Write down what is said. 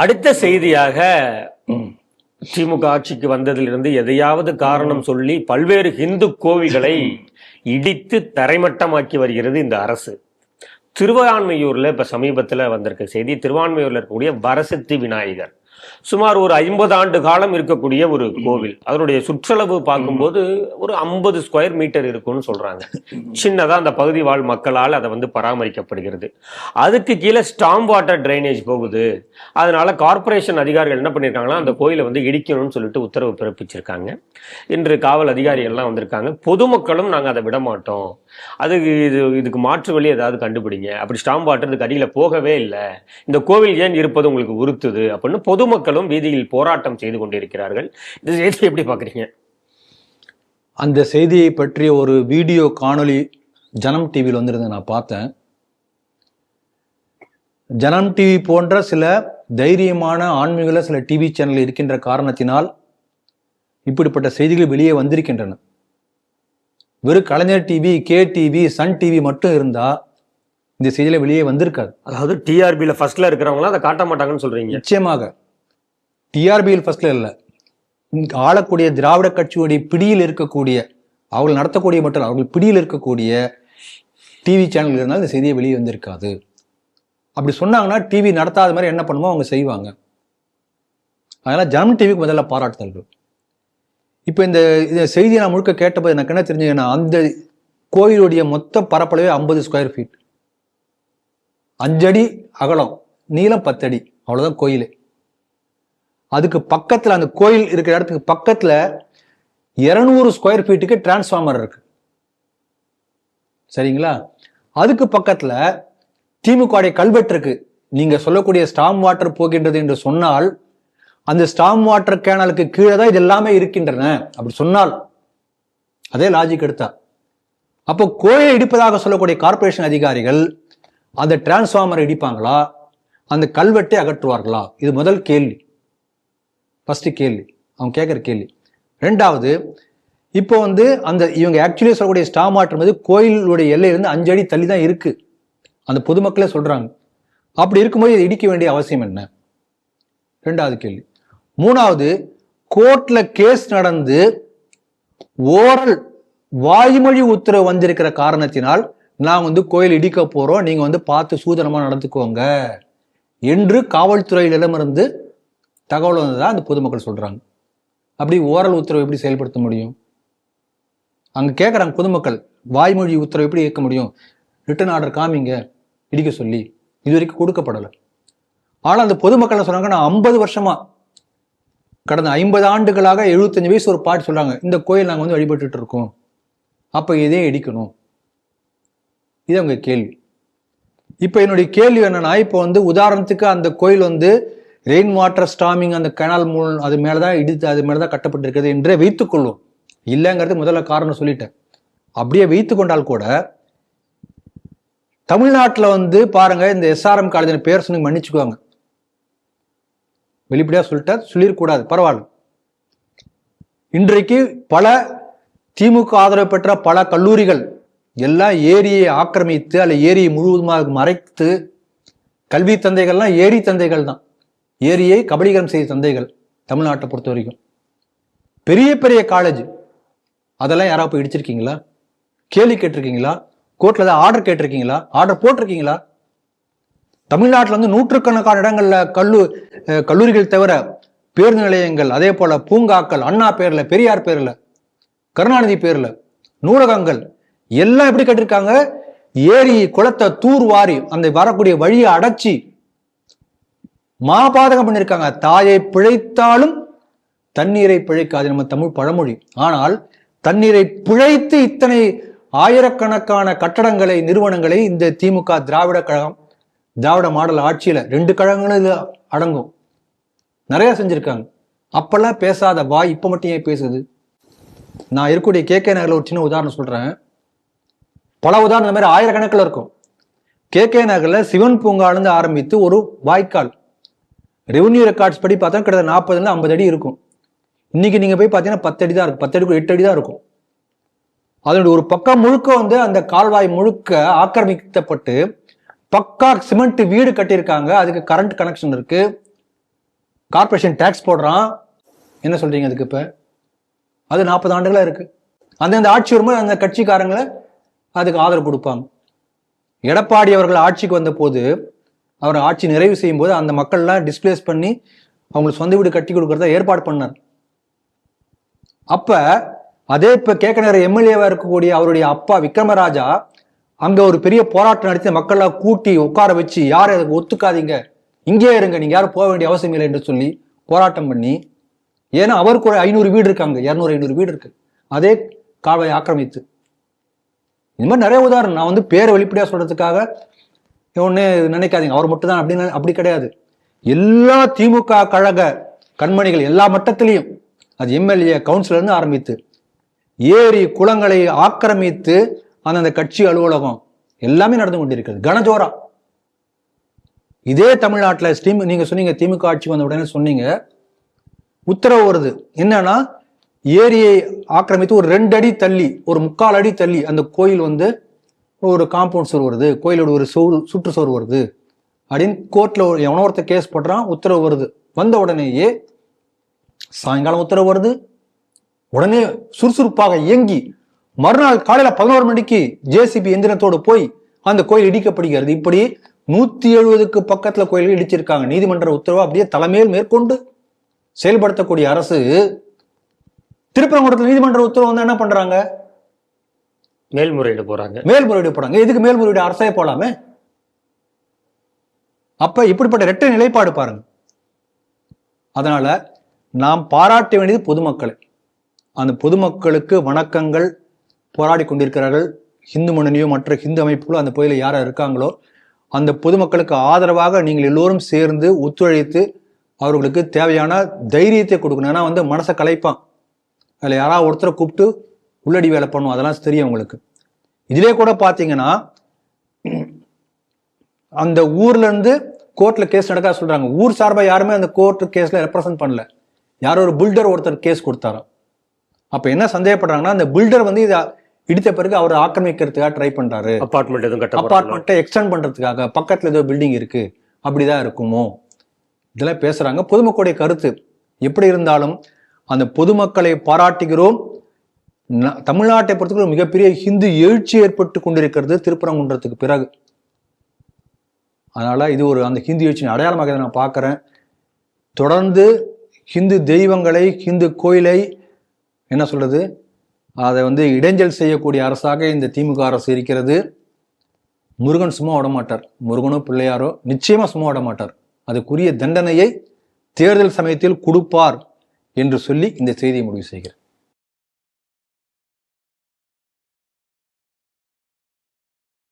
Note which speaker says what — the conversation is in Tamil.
Speaker 1: அடுத்த செய்தியாக திமுக ஆட்சிக்கு வந்ததிலிருந்து எதையாவது காரணம் சொல்லி பல்வேறு இந்து கோவில்களை இடித்து தரைமட்டமாக்கி வருகிறது இந்த அரசு. திருவான்மையூர்ல இப்ப சமீபத்துல வந்திருக்க செய்தி திருவான்மையூர்ல இருக்கக்கூடிய வரசக்தி விநாயகர். சுமார் ஒரு ஐம்பது ஆண்டு காலம் இருக்கக்கூடிய ஒரு கோவில். அதனுடைய சுற்றளவு பார்க்கும்போது ஒரு ஐம்பது ஸ்கொயர் மீட்டர் இருக்கும்னு சொல்றாங்க. சின்னதா அந்த பகுதி வாழ் மக்களால் அதை வந்து பராமரிக்கப்படுகிறது. அதுக்கு கீழே ஸ்டாம் வாட்டர் ட்ரைனேஜ் போகுது. அதனால கார்பரேஷன் அதிகாரிகள் என்ன பண்ணியிருக்காங்கன்னா அந்த கோயிலை வந்து இடிக்கணும்னு சொல்லிட்டு உத்தரவு பிறப்பிச்சிருக்காங்க. இன்று காவல் அதிகாரிகள்லாம் வந்திருக்காங்க. பொதுமக்களும் நாங்கள் அதை விட மாட்டோம். அதுக்கு இது இதுக்கு மாற்று வழி ஏதாவது கண்டுபிடிங்க. அப்படி ஸ்டாம் வாட்டர் இதுக்கு அடியில் போகவே இல்லை. இந்த கோவில் ஏன் இருப்பது உங்களுக்கு உறுத்துது? அப்படின்னு பொது பொதுமக்களும் வீதியில் போராட்டம் செய்து கொண்டிருக்கிறார்கள். இந்த செய்தி எப்படி பார்க்குறீங்க?
Speaker 2: அந்த செய்தியை பற்றிய ஒரு வீடியோ காணொளி ஜனம் டிவியில் வந்திருந்தது நான் பார்த்தேன். ஜனம் டிவி போன்ற சில தைரியமான ஆன்மீக சில டிவி சேனல் இருக்கின்ற காரணத்தினால் இப்படிப்பட்ட செய்திகள் வெளியே வந்திருக்கின்றன. வெறும் Kalaignar TV K TV Sun TV மட்டும் இருந்தா இந்த செய்தியில வெளியே வந்திருக்காது.
Speaker 1: அதாவது டிஆர்பியில் ஃபர்ஸ்ட்ல இருக்கிறவங்களாம் அதை காட்ட மாட்டாங்கன்னு சொல்றீங்க.
Speaker 2: நிச்சயமாக. டிஆர்பியில் ஃபர்ஸ்ட்ல இல்லை. ஆளக்கூடிய திராவிட கட்சியுடைய பிடியில் இருக்கக்கூடிய அவர்கள் நடத்தக்கூடிய மற்றும் அவர்கள் பிடியில் இருக்கக்கூடிய டிவி சேனல் இருந்தால் இந்த செய்தியை வெளியே வந்திருக்காது. அப்படி சொன்னாங்கன்னா டிவி நடத்தாத மாதிரி என்ன பண்ணுமோ அவங்க செய்வாங்க. அதனால் ஜனம் டிவிக்கு முதல்ல பாராட்டுதல்கள். இப்போ இந்த செய்தியை நான் முழுக்க கேட்டபோது எனக்கு என்ன தெரிஞ்சுங்கன்னா அந்த கோயிலுடைய மொத்த பரப்பளவே ஐம்பது ஸ்கொயர் ஃபீட் அஞ்சடி அகலம் நீளம் பத்தடி அவ்வளோதான் கோயிலே. அதுக்கு பக்கத்தில் அந்த கோயில் இருக்கிற இடத்துக்கு பக்கத்தில் இருநூறு ஸ்கொயர் ஃபீட்டுக்கு டிரான்ஸ்ஃபார்மர் இருக்கு. சரிங்களா? அதுக்கு பக்கத்தில் திமுக கல்வெட்டு இருக்கு. நீங்க சொல்லக்கூடிய ஸ்டாம் வாட்டர் போகின்றது என்று சொன்னால் அந்த ஸ்டாம் வாட்டர் கேனலுக்கு கீழே தான் இது எல்லாமே இருக்கின்றன அப்படி சொன்னால் அதே லாஜிக் எடுத்தா. அப்போ கோயிலை இடிப்பதாக சொல்லக்கூடிய கார்ப்பரேஷன் அதிகாரிகள் அந்த டிரான்ஸ்ஃபார்மரை இடிப்பாங்களா? அந்த கல்வெட்டை அகற்றுவார்களா? இது முதல் கேள்வி. ஃபஸ்ட்டு கேள்வி. அவங்க கேட்குற கேள்வி. ரெண்டாவது இப்போ வந்து அந்த இவங்க ஆக்சுவலி சொல்லக்கூடிய ஸ்டாம் மாற்றம் வந்து கோயிலுடைய எல்லையிலேருந்து அஞ்சு அடி தள்ளி தான் இருக்குது அந்த பொதுமக்களே சொல்கிறாங்க அப்படி இருக்கும்போது இதை இடிக்க வேண்டிய அவசியம் என்ன? ரெண்டாவது கேள்வி. மூணாவது கோர்ட்டில் கேஸ் நடந்து ஓரல் வாய்மொழி உத்தரவு வந்திருக்கிற காரணத்தினால் நான் வந்து கோயில் இடிக்க போகிறோம் நீங்கள் வந்து பார்த்து சூதனமாக நடந்துக்கோங்க. என்று காவல்துறையிடமிருந்து தகவல் வந்ததா அந்த பொதுமக்கள் சொல்கிறாங்க அப்படி ஓரல் உத்தரவு எப்படி செயல்படுத்த முடியும்? அங்கே கேட்குறாங்க பொதுமக்கள் வாய்மொழி உத்தரவு எப்படி இயக்க முடியும்? ரிட்டர்ன் ஆர்டர் காமிங்க இடிக்க சொல்லி. இது வரைக்கும் கொடுக்கப்படலை. ஆனால் அந்த பொதுமக்கள் என்ன சொன்னாங்க நான் ஐம்பது வருஷமா கடந்த ஐம்பது ஆண்டுகளாக எழுபத்தஞ்சு வயசு ஒரு பாட்டு சொல்கிறாங்க இந்த கோயில் நாங்கள் வந்து வழிபட்டுட்டு இருக்கோம். அப்போ இதே இடிக்கணும். இது அவங்க கேள்வி. இப்போ என்னுடைய கேள்வி என்னன்னா இப்போ வந்து உதாரணத்துக்கு அந்த கோயில் வந்து ரெயின் வாட்டர் ஸ்டாமிங் அந்த கெனால் மூல் அது மேலே தான் இடித்து அது மேலே தான் கட்டப்பட்டிருக்கிறது என்றே வைத்துக்கொள்ளும் இல்லைங்கிறது முதல்ல காரணம் சொல்லிட்டேன். அப்படியே வைத்து கொண்டால் கூட தமிழ்நாட்டில் வந்து பாருங்க இந்த எஸ்ஆர்எம் காலேஜின் பேர் சொன்னி மன்னிச்சுக்குவாங்க வெளிப்படையாக சொல்லிட்டா சொல்லிடக்கூடாது பரவாயில்ல. இன்றைக்கு பல திமுக ஆதரவு பெற்ற பல கல்லூரிகள் எல்லாம் ஏரியை ஆக்கிரமித்து அல்ல ஏரியை முழுவதுமாக மறைத்து கல்வி தந்தைகள்லாம் ஏரி தந்தைகள் தான் ஏரியை கபலீகரம் செய்த தந்தைகள் தமிழ்நாட்டை பொறுத்த வரைக்கும் பெரிய பெரிய காலேஜ் அதெல்லாம் யாராவது போய் இடிச்சிருக்கீங்களா? கேள்வி கேட்டிருக்கீங்களா? கோர்ட்டில் ஏதாவது ஆர்டர் கேட்டிருக்கீங்களா? ஆர்டர் போட்டிருக்கீங்களா? தமிழ்நாட்டில் வந்து நூற்றுக்கணக்கான இடங்களில் கல்லூ கல்லூரிகள் தவிர பேருந்து நிலையங்கள் அதே போல் பூங்காக்கள் அண்ணா பேரில் பெரியார் பேரில் கருணாநிதி பேரில் நூலகங்கள் எல்லாம் எப்படி கட்டிருக்காங்க? ஏரி குளத்தை தூர் வாரி அந்த வரக்கூடிய வழியை அடைச்சி மகாபாதகம் பண்ணியிருக்காங்க தாயை பிழைத்தாலும் தண்ணீரை பிழைக்காது. நம்ம தமிழ் பழமொழி. ஆனால் தண்ணீரை பிழைத்து இத்தனை ஆயிரக்கணக்கான கட்டடங்களை நிறுவனங்களை இந்த திமுக திராவிட கழகம் திராவிட மாடல் ஆட்சியில ரெண்டு கழகங்களும் இது அடங்கும். நிறைய செஞ்சிருக்காங்க. அப்பெல்லாம் பேசாத வாய் இப்ப மட்டும் ஏன் பேசுது? நான் இருக்கக்கூடிய கே கே நகர்ல ஒரு சின்ன உதாரணம் சொல்றேன். பல உதாரணம் இந்த மாதிரி ஆயிரக்கணக்கில் இருக்கும். கே கே நகர்ல சிவன் பூங்காலேருந்து ஆரம்பித்து ஒரு வாய்க்கால். ரெவன்யூ ரெக்கார்ட்ஸ் படி பார்த்தா கிட்டத்தட்ட நாற்பதுல ஐம்பது அடி இருக்கும். இன்னைக்கு நீங்க போய் பார்த்தீங்கன்னா பத்து அடி தான் இருக்கும். பத்து அடி எட்டு அடி தான் இருக்கும். அதனுடைய ஒரு பக்கம் முழுக்க வந்து அந்த கால்வாய் முழுக்க ஆக்கிரமிக்கப்பட்டு பக்கா சிமெண்ட் வீடு கட்டியிருக்காங்க. அதுக்கு கரண்ட் கனெக்ஷன் இருக்கு. கார்ப்பரேஷன் டேக்ஸ் போடுறான். என்ன சொல்றீங்க அதுக்கு இப்ப? அது நாற்பது ஆண்டுகளா இருக்கு. அந்தந்த ஆட்சி வரும்போது அந்த கட்சிக்காரங்களை அதுக்கு ஆதரவு கொடுப்பாங்க. எடப்பாடி அவர்கள் ஆட்சிக்கு வந்த போது அவர் ஆட்சி நிறைவு செய்யும் போது அந்த மக்கள்லாம் டிஸ்பிளேஸ் பண்ணி அவங்களுக்கு சொந்த வீடு கட்டி கொடுக்கறத ஏற்பாடு பண்ணார். அப்ப அதே இப்ப கேட்க நேர எம்எல்ஏவா இருக்கக்கூடிய அவருடைய அப்பா விக்ரமராஜா அங்க ஒரு பெரிய போராட்டம் நடத்தி மக்கள்லாம் கூட்டி உட்கார வச்சு யாரும் அதுக்கு ஒத்துக்காதீங்க. இங்கே இருங்க. நீங்க யாரும் போக வேண்டிய அவசியம் இல்லை என்று சொல்லி போராட்டம் பண்ணி ஏன்னா அவருக்கு ஒரு ஐநூறு வீடு இருக்காங்க இரநூறு ஐநூறு வீடு இருக்கு. அதே கால்வாய் ஆக்கிரமித்து. இந்த மாதிரி நிறைய உதாரணம். நான் வந்து பேரை வெளிப்படையா சொல்றதுக்காக ஒன்று நினைக்காதீங்க. அவர் மட்டும் தான் அப்படின்னு அப்படி கிடையாது. எல்லா திமுக கழக கண்மணிகள் எல்லா மட்டத்திலையும் அது எம்எல்ஏ கவுன்சிலர்னு ஆரம்பித்து ஏரி குளங்களை ஆக்கிரமித்து அந்தந்த கட்சி அலுவலகம் எல்லாமே நடந்து கொண்டிருக்கிறது. கனஜோரா. இதே தமிழ்நாட்டில் ஸ்டீம் நீங்க சொன்னீங்க திமுக ஆட்சி வந்த உடனே சொன்னீங்க. உத்தரவு வருது. என்னன்னா ஏரியை ஆக்கிரமித்து ஒரு ரெண்டு அடி தள்ளி ஒரு முக்கால் அடி தள்ளி அந்த கோயில் வந்து ஒரு காம்பவுண்ட் சுவர் வருது கோயிலோட ஒரு சோறு சுற்றுச்சுவர் வருது அப்படின்னு கோர்ட்டில் ஒரு எவனோ ஒருத்தர் கேஸ் போடுறான் உத்தரவு வருது. வந்த உடனேயே சாயங்காலம் உத்தரவு வருது. உடனே சுறுசுறுப்பாக இயங்கி மறுநாள் காலையில் பதினோரு மணிக்கு ஜேசிபி எந்திரத்தோடு போய் அந்த கோயில் இடிக்கப்படுகிறது. இப்படி நூத்தி எழுபதுக்கு பக்கத்துல கோயில்கள் இடிச்சிருக்காங்க. நீதிமன்ற உத்தரவு அப்படியே தலைமையில் மேற்கொண்டு செயல்படுத்தக்கூடிய அரசு திருப்பரங்குடத்தில் நீதிமன்ற உத்தரவு வந்து என்ன பண்றாங்க?
Speaker 1: மேல்முறையீடு போறாங்க.
Speaker 2: மேல்முறையீடு போறாங்க. எதுக்கு மேல்முறையீடு? அரசே போலாமே. அப்ப இப்படிப்பட்ட ரெட்டை நிலைப்பாடு பாருங்க. அதனால நாம் பாராட்ட வேண்டியது பொதுமக்களை. அந்த பொதுமக்களுக்கு வணக்கங்கள் போராடி கொண்டிருக்கிறார்கள். இந்து முன்னணியோ மற்ற இந்து அமைப்புகளோ அந்த பகுதியில் யாராக இருக்காங்களோ அந்த பொதுமக்களுக்கு ஆதரவாக நீங்கள் எல்லோரும் சேர்ந்து ஒத்துழைத்து அவர்களுக்கு தேவையான தைரியத்தை கொடுக்கணும். ஏன்னா வந்து மனசை கலைப்பான். அதில் யாராவது ஒருத்தரை கூப்பிட்டு உள்ளடி வேலை பண்ணும் அதெல்லாம் தெரியும் உங்களுக்கு. இதிலே கூட பார்த்தீங்கன்னா அந்த ஊர்ல இருந்து கோர்ட்ல கேஸ் நடக்க சொல்றாங்க. ஊர் சார்பா யாருமே அந்த கோர்ட் கேஸ்ல ரெப்ரசன்ட் பண்ணல. யாரோ ஒரு பில்டர் ஒருத்தர் கேஸ் கொடுத்தாராம். அப்ப என்ன சந்தேகப்படுறாங்கன்னா அந்த பில்டர் வந்து இதை இடித்த பிறகு அவர் ஆக்கிரமிக்கிறதுக்காக ட்ரை பண்றாரு.
Speaker 1: அபார்ட்மெண்ட் எதுவும் கட்ட போறாங்களோ?
Speaker 2: அபார்ட்மெண்ட்டை எக்ஸ்டெண்ட் பண்றதுக்காக பக்கத்துல ஏதோ பில்டிங் இருக்கு. அப்படிதான் இருக்குமோ? இதெல்லாம் பேசுறாங்க. பொதுமக்களுடைய கருத்து. எப்படி இருந்தாலும் அந்த பொதுமக்களை பாராட்டுகிறோம். தமிழ்நாட்டை பொறுத்தவரை மிகப்பெரிய ஹிந்து எழுச்சி ஏற்பட்டு கொண்டிருக்கிறது திருப்பரங்குன்றத்துக்கு பிறகு. அதனால இது ஒரு அந்த ஹிந்து எழுச்சியின் அடையாளமாக இதை நான் பார்க்குறேன். தொடர்ந்து ஹிந்து தெய்வங்களை ஹிந்து கோயிலை என்ன சொல்றது அதை வந்து இடைஞ்சல் செய்யக்கூடிய அரசாக இந்த திமுக அரசு இருக்கிறது. முருகன் சும்மா விட மாட்டார் முருகனோ பிள்ளையாரோ நிச்சயமா சும்மா விட மாட்டார் அதுக்குரிய தண்டனையை தேர்தல் சமயத்தில் கொடுப்பார் என்று சொல்லி இந்த செய்தியை முடிவு செய்கிறேன்.